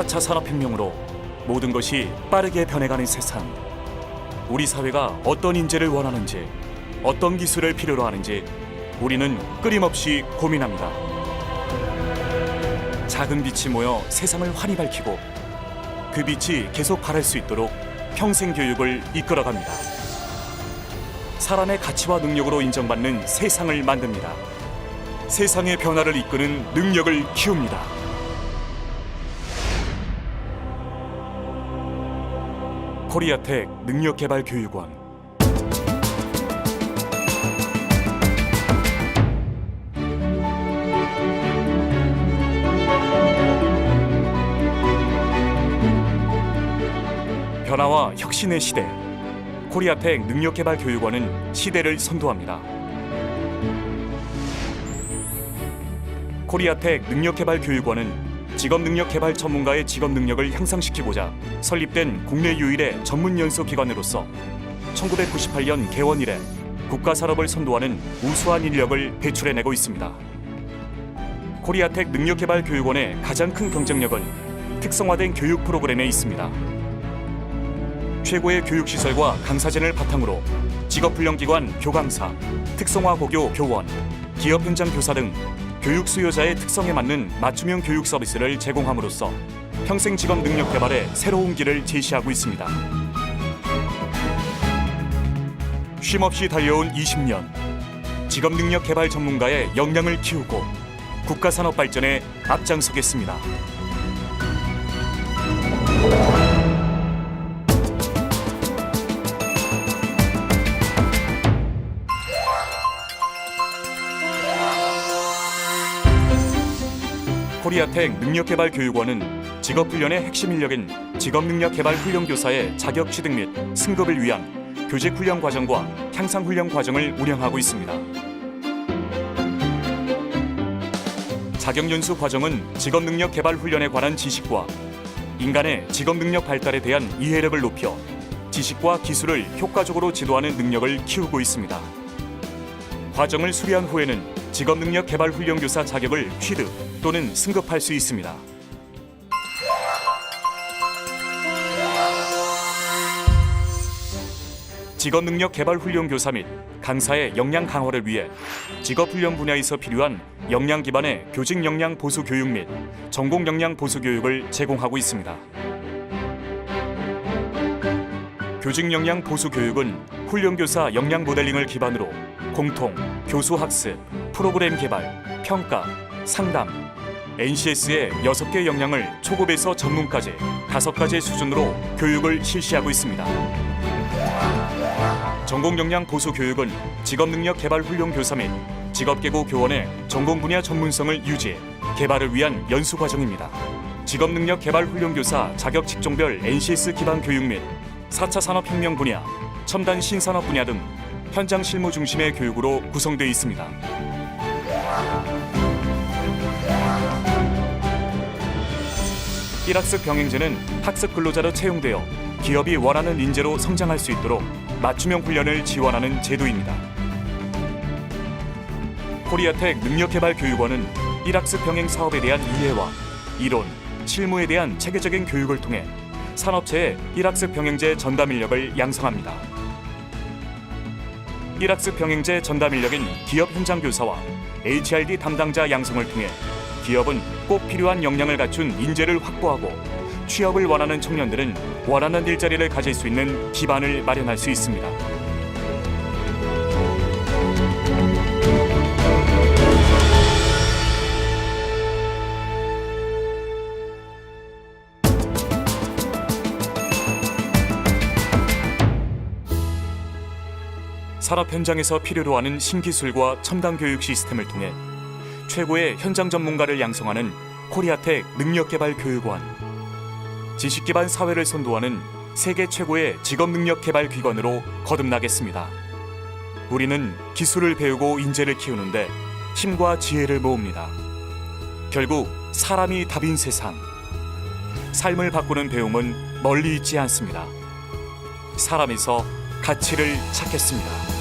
4차 산업혁명으로 모든 것이 빠르게 변해가는 세상. 우리 사회가 어떤 인재를 원하는지, 어떤 기술을 필요로 하는지 우리는 끊임없이 고민합니다. 작은 빛이 모여 세상을 환히 밝히고 그 빛이 계속 바랄 수 있도록 평생 교육을 이끌어갑니다. 사람의 가치와 능력으로 인정받는 세상을 만듭니다. 세상의 변화를 이끄는 능력을 키웁니다. 코리아텍 능력개발교육원 변화와 혁신의 시대 코리아텍 능력개발교육원은 시대를 선도합니다. 코리아텍 능력개발교육원은 직업능력 개발 전문가의 직업 능력을 향상시키고자 설립된 국내 유일의 전문 연수 기관으로서 1998년 개원 이래 국가 산업을 선도하는 우수한 인력을 배출해내고 있습니다. 코리아텍 능력개발 교육원의 가장 큰 경쟁력은 특성화된 교육 프로그램에 있습니다. 최고의 교육 시설과 강사진을 바탕으로 직업훈련기관 교강사, 특성화 고교 교원, 기업 현장 교사 등 교육 수요자의 특성에 맞는 맞춤형 교육 서비스를 제공함으로써 평생 직업 능력 개발의 새로운 길을 제시하고 있습니다. 쉼없이 달려온 20년 직업 능력 개발 전문가의 역량을 키우고 국가 산업 발전에 앞장서겠습니다. 코리아텍 능력개발교육원은 직업훈련의 핵심 인력인 직업능력개발훈련교사의 자격 취득 및 승급을 위한 교직훈련 과정과 향상훈련 과정을 운영하고 있습니다. 자격연수 과정은 직업능력 개발 훈련에 관한 지식과 인간의 직업능력 발달에 대한 이해력을 높여 지식과 기술을 효과적으로 지도하는 능력을 키우고 있습니다. 과정을 수료한 후에는 직업능력 개발 훈련 교사 자격을 취득 또는 승급할 수 있습니다. 직업 능력 개발 훈련 교사 및 강사의 역량 강화를 위해 직업 훈련 분야에서 필요한 역량 기반의 교직 역량 보수 교육 및 전공 역량 보수 교육을 제공하고 있습니다. 교직 역량 보수 교육은 훈련 교사 역량 모델링을 기반으로 공통, 교수 학습, 프로그램 개발, 평가, 상담, NCS의 6개 역량을 초급에서 전문까지 5가지 수준으로 교육을 실시하고 있습니다. 전공 역량 보수 교육은 직업 능력 개발 훈련 교사 및 직업계고 교원의 전공 분야 전문성을 유지, 개발을 위한 연수 과정입니다. 직업 능력 개발 훈련 교사 자격 직종별 NCS 기반 교육 및 4차 산업혁명 분야, 첨단 신산업 분야 등 현장 실무 중심의 교육으로 구성되어 있습니다. 일학습 병행제는 학습 근로자로 채용되어 기업이 원하는 인재로 성장할 수 있도록 맞춤형 훈련을 지원하는 제도입니다. 코리아텍 능력개발교육원은 일학습 병행 사업에 대한 이해와 이론, 실무에 대한 체계적인 교육을 통해 산업체의 일학습 병행제 전담 인력을 양성합니다. 일학습 병행제 전담 인력인 기업 현장 교사와 HRD 담당자 양성을 통해 기업은 꼭 필요한 역량을 갖춘 인재를 확보하고 취업을 원하는 청년들은 원하는 일자리를 가질 수 있는 기반을 마련할 수 있습니다. 산업 현장에서 필요로 하는 신기술과 첨단 교육 시스템을 통해 최고의 현장 전문가를 양성하는 코리아텍 능력개발 교육원. 지식 기반 사회를 선도하는 세계 최고의 직업 능력 개발 기관으로 거듭나겠습니다. 우리는 기술을 배우고 인재를 키우는데 힘과 지혜를 모읍니다. 결국 사람이 답인 세상. 삶을 바꾸는 배움은 멀리 있지 않습니다. 사람에서 가치를 찾겠습니다.